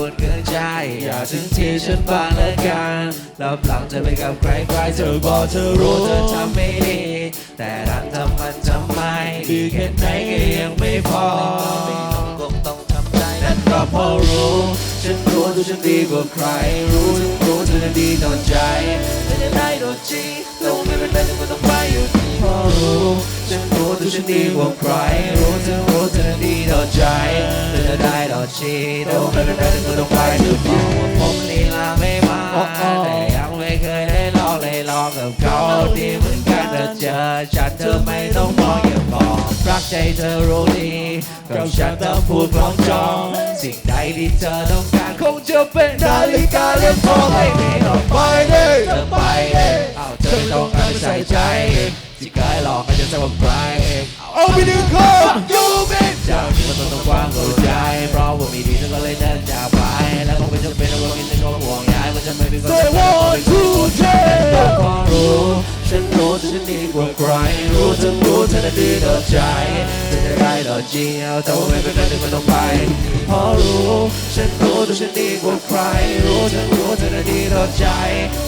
อย่าถึงที่ฉันบ้างละกันรับหลังจะไปกับใครใครๆเธอบอกเธอรู้เธอทำไม่ดี แต่รักทำมันทำไมดีแค่ไหนก็ยังไม่พอคงต้องทำใจนั่นก็เพราะรู้ฉันรู้ตัวฉันดีกว่าใคร รู้ฉันรู้เธอนั้นดีต่อใจแต่จะได้โดนจีต้องไม่เป็นไรฉันก็ต้องไปอยู่ดีเพราะรู้ฉันรู้ตัวฉันดีกว่าใครรู้ จะได้โดนจีต้องไม่เป็นไรฉันก็ต้องไปอยู่ดีว่าผมลีลาไม่มาแต่ยังไม่เคยได้ลองเลยลองกับเขาดีเหมือนกันเธอเจอฉันเธอไม่ต้องมองอย่าบอกรักใจเธอรู้ดีกับฉันต้องพูดพร้อมจองสิ่งใดที่เธอต้องการคงจะเป็นนาฬิกาเรือนทองให้ม่ต้องไปเลยเธอไปเลยเอาเธอต้องการใส่ใจที่เคยหลอกให้จะสบใครเอาไปดึงคอยูบิจากที่มันต้องก แล้วคงเป็นจำเป็นต้องกินในช่วงห่วงใยมันจะไม่มีคน Say one two three พอรู้ฉันรู้ฉันดีกว่าใครรู้ฉันรู้เธอน่ะดีต่อใจจะได้ได้ต่อจริงเอาแต่ว่าไม่เป็นไรที่มันต้องไปพอรู้ฉันรู้ตัวฉันดีกว่าใครรู้ฉันรู้เธอดีต่อใจ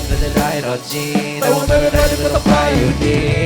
จะได้ได้ต่อจริงแต่ว่าไม่เป็นไรที่มันต้องไปอยู่ดี